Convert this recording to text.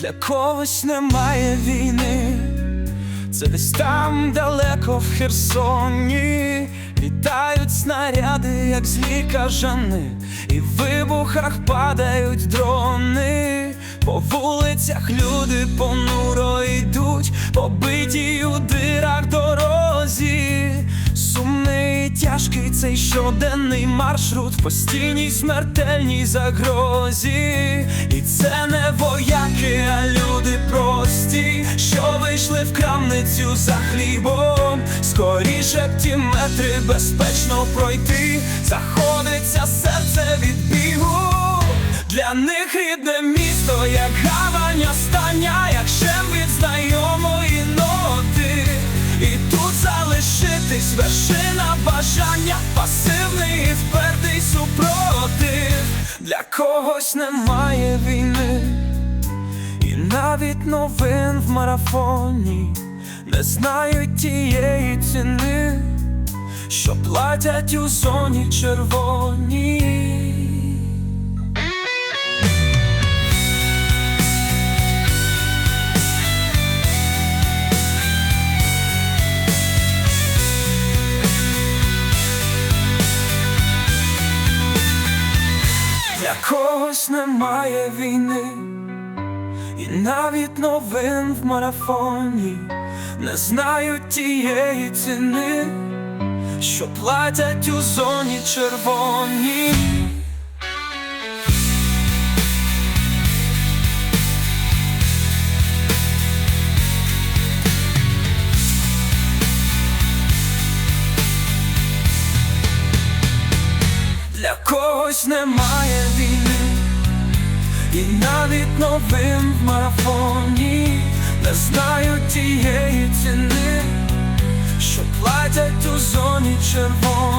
для когось немає війни. Це десь там далеко в Херсоні Літають снаряди, як злі кажани, і в вибухах падають дрони. По вулицях люди понуро йдуть, побиті у дирах Тяжкий цей щоденний маршрут в постійній смертельній загрозі. І це не вояки, а люди прості, що вийшли в крамницю за хлібом. Скоріше б ті метри безпечно пройти, заходиться серце від бігу. Для них рідне місто, залишитись вершина бажання, пасивний і впертий супротив. Для когось немає війни, і навіть новин в марафоні не знають тієї ціни, що платять у зоні червоній. Для когось немає війни, і навіть новин в марафоні не знають тієї ціни, що платять у зоні червоній. Для когось немає і навіть новим в марафоні не знають тієї ціни, що платять у зоні червоній.